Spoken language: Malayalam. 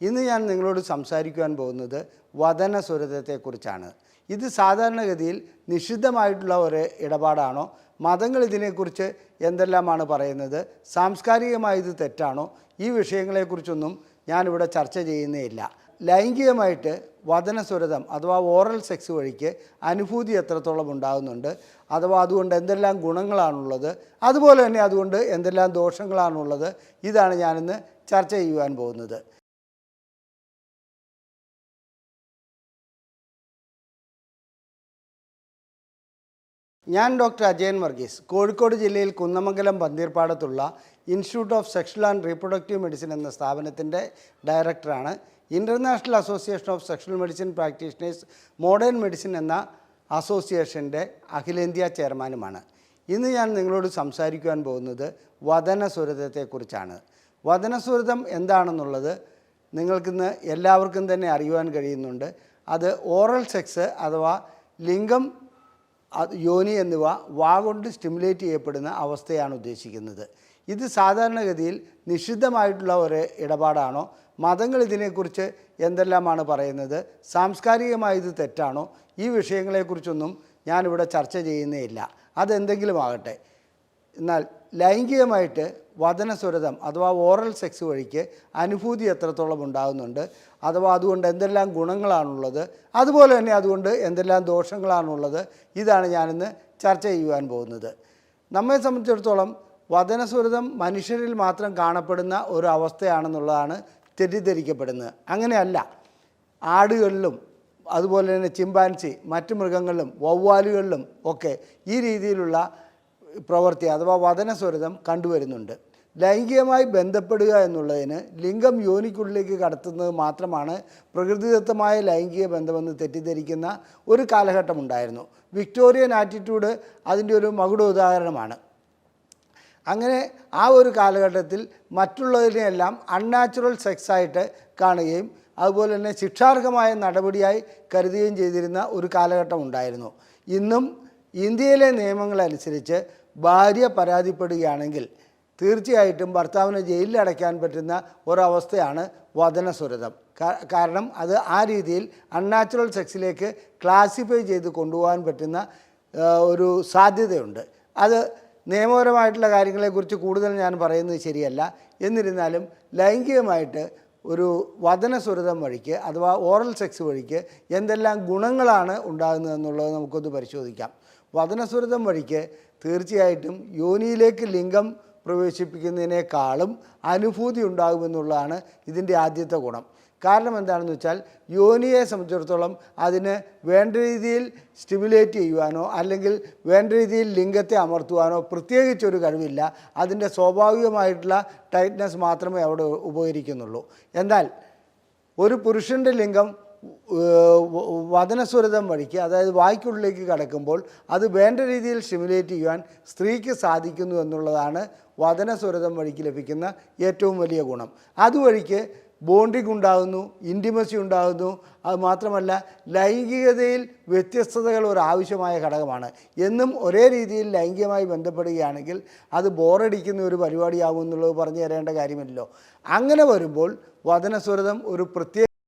ഇന്ന് ഞാൻ നിങ്ങളോട് സംസാരിക്കുവാൻ പോകുന്നത് വതന സ്വരതത്തെക്കുറിച്ചാണ് ഇത് സാധാരണഗതിയിൽ നിഷിദ്ധമായിട്ടുള്ള ഒരു ഇടപാടാണോ? മതങ്ങൾ ഇതിനെക്കുറിച്ച് എന്തെല്ലാമാണ് പറയുന്നത്? സാംസ്കാരികമായി ഇത് തെറ്റാണോ? ഈ വിഷയങ്ങളെക്കുറിച്ചൊന്നും ഞാനിവിടെ ചർച്ച ചെയ്യുന്നേയില്ല ലൈംഗികമായിട്ട് വദനസ്വരതം അഥവാ ഓറൽ സെക്സ് വഴിക്ക് അനുഭൂതി എത്രത്തോളം ഉണ്ടാകുന്നുണ്ട്? അഥവാ അതുകൊണ്ട് എന്തെല്ലാം ഗുണങ്ങളാണുള്ളത്? അതുപോലെ തന്നെ അതുകൊണ്ട് എന്തെല്ലാം ദോഷങ്ങളാണുള്ളത്? ഇതാണ് ഞാനിന്ന് ചർച്ച ചെയ്യുവാൻ പോകുന്നത്. ഞാൻ ഡോക്ടർ അജയൻ വർഗീസ് കോഴിക്കോട് ജില്ലയിൽ Kunnamangalam പന്തീർപ്പാടത്തുള്ള institute of sexual and reproductive medicine എന്ന സ്ഥാപനത്തിന്റെ ഡയറക്ടറാണ്. International association of sexual medicine practitioners modern medicine എന്ന അസോസിയേഷന്റെ അഖിലേന്ത്യാ ചെയർമാനുമാണ്. ഇന്ന് ഞാൻ നിങ്ങളോട് സംസാരിക്കുവാൻ പോകുന്നത് വദനസുരതത്തെക്കുറിച്ചാണ്. വദനസുരതം എന്താണെന്നുള്ളത് നിങ്ങൾക്കിന്ന് എല്ലാവർക്കും തന്നെ അറിയുവാൻ കഴിയുന്നുണ്ട്. അത് ഓറൽ സെക്സ് അഥവാ ലിംഗം യോനി എന്നിവ വാ കൊണ്ട് സ്റ്റിമുലേറ്റ് ചെയ്യപ്പെടുന്ന അവസ്ഥയാണ് ഉദ്ദേശിക്കുന്നത്. ഇത് സാധാരണഗതിയിൽ നിഷിദ്ധമായിട്ടുള്ള ഒരു ഇടപാടാണോ? മതങ്ങൾ ഇതിനെക്കുറിച്ച് എന്തെല്ലാമാണ് പറയുന്നത്? സാംസ്കാരികമായി ഇത് തെറ്റാണോ? ഈ വിഷയങ്ങളെക്കുറിച്ചൊന്നും ഞാനിവിടെ ചർച്ച ചെയ്യുന്നേയില്ല അതെന്തെങ്കിലും ആകട്ടെ. എന്നാൽ ലൈംഗികമായിട്ട് വദനസ്വരതം അഥവാ ഓറൽ സെക്സ് വഴിക്ക് അനുഭൂതി എത്രത്തോളം ഉണ്ടാകുന്നുണ്ട് അഥവാ അതുകൊണ്ട് എന്തെല്ലാം ഗുണങ്ങളാണുള്ളത് അതുപോലെ തന്നെ അതുകൊണ്ട് എന്തെല്ലാം ദോഷങ്ങളാണുള്ളത് ഇതാണ് ഞാനിന്ന് ചർച്ച ചെയ്യുവാൻ പോകുന്നത്. നമ്മെ സംബന്ധിച്ചിടത്തോളം വചനസ്വരതം മനുഷ്യരിൽ മാത്രം കാണപ്പെടുന്ന ഒരു അവസ്ഥയാണെന്നുള്ളതാണ് തെറ്റിദ്ധരിക്കപ്പെടുന്നത്. അങ്ങനെയല്ല ആടുകളിലും അതുപോലെ തന്നെ ചിമ്പാൻസി മറ്റു മൃഗങ്ങളിലും വവ്വാലുകളിലും ഒക്കെ ഈ രീതിയിലുള്ള പ്രവൃത്തി അഥവാ വദനസ്വരതം കണ്ടുവരുന്നുണ്ട്. ലൈംഗികമായി ബന്ധപ്പെടുക എന്നുള്ളതിന് ലിംഗം യോനിക്കുള്ളിലേക്ക് കടത്തുന്നത് മാത്രമാണ് പ്രകൃതിദത്തമായ ലൈംഗിക ബന്ധമെന്ന് തെറ്റിദ്ധരിക്കുന്ന ഒരു കാലഘട്ടമുണ്ടായിരുന്നു വിക്ടോറിയൻ ആറ്റിറ്റ്യൂഡ് അതിന്റെ ഒരു മകുട ഉദാഹരണമാണ്. അങ്ങനെ ആ ഒരു കാലഘട്ടത്തിൽ മറ്റുള്ളതിനെയെല്ലാം അൺനാച്ചുറൽ സെക്സായിട്ട് കാണുകയും അതുപോലെ തന്നെ ശിക്ഷാർഹമായ നടപടിയായി കരുതുകയും ചെയ്തിരുന്ന ഒരു കാലഘട്ടം ഉണ്ടായിരുന്നു. ഇന്നും ഇന്ത്യയിലെ നിയമങ്ങളനുസരിച്ച് ഭാര്യ പരാതിപ്പെടുകയാണെങ്കിൽ തീർച്ചയായിട്ടും ഭർത്താവിനെ ജയിലിൽ അടയ്ക്കാൻ പറ്റുന്ന ഒരവസ്ഥയാണ് വതനസുരതം കാരണം അത് ആ രീതിയിൽ അൺനാച്ചുറൽ സെക്സിലേക്ക് ക്ലാസിഫൈ ചെയ്ത് കൊണ്ടുപോകാൻ പറ്റുന്ന ഒരു സാധ്യതയുണ്ട്. അത് നിയമപരമായിട്ടുള്ള കാര്യങ്ങളെക്കുറിച്ച് കൂടുതൽ ഞാൻ പറയുന്നത് ശരിയല്ല. എന്നിരുന്നാലും ലൈംഗികമായിട്ട് ഒരു വതനസുരതം വഴിക്ക് അഥവാ ഓറൽ സെക്സ് വഴിക്ക് എന്തെല്ലാം ഗുണങ്ങളാണ് ഉണ്ടാകുന്നതെന്നുള്ളത് നമുക്കൊന്ന് പരിശോധിക്കാം. വദനസ്വരതം വഴിക്ക് തീർച്ചയായിട്ടും യോനിയിലേക്ക് ലിംഗം പ്രവേശിപ്പിക്കുന്നതിനേക്കാളും അനുഭൂതി ഉണ്ടാകുമെന്നുള്ളതാണ് ഇതിന്റെ ആദ്യത്തെ ഗുണം. കാരണം എന്താണെന്ന് വെച്ചാൽ യോനിയെ സംബന്ധിച്ചിടത്തോളം അതിന് വേണ്ട രീതിയിൽ സ്റ്റിമുലേറ്റ് ചെയ്യുവാനോ അല്ലെങ്കിൽ വേണ്ട രീതിയിൽ ലിംഗത്തെ അമർത്തുവാനോ പ്രത്യേകിച്ചൊരു കഴിവില്ല. അതിന്റെ സ്വാഭാവികമായിട്ടുള്ള ടൈറ്റ്നസ് മാത്രമേ അവിടെ ഉപകരിക്കുന്നുള്ളൂ. എന്നാൽ ഒരു പുരുഷന്റെ ലിംഗം ഏഹ്, വ- വഴിക്ക് അതായത് വായ്ക്കുള്ളിലേക്ക് കടക്കുമ്പോൾ അത് വേണ്ട രീതിയിൽ സ്റ്റിമുലേറ്റ് ചെയ്യുവാൻ സ്ത്രീക്ക് സാധിക്കുന്നു എന്നുള്ളതാണ് വചനസ്വരതം വഴിക്ക് ലഭിക്കുന്ന ഏറ്റവും വലിയ ഗുണം. അതുവഴിക്ക് ബോണ്ടിങ് ഉണ്ടാകുന്നു ഇന്റിമസി ഉണ്ടാകുന്നു. അത് മാത്രമല്ല ലൈംഗികതയിൽ വ്യത്യസ്തതകൾ ഒരു ആവശ്യമായ ഘടകമാണ്. എന്നും ഒരേ രീതിയിൽ ലൈംഗികമായി ബന്ധപ്പെടുകയാണെങ്കിൽ അത് ബോറടിക്കുന്ന ഒരു പരിപാടിയാകും എന്നുള്ളത് പറഞ്ഞു തരേണ്ട കാര്യമില്ലല്ലോ. അങ്ങനെ വരുമ്പോൾ വചനസ്വരതം ഒരു പ്രത്യേക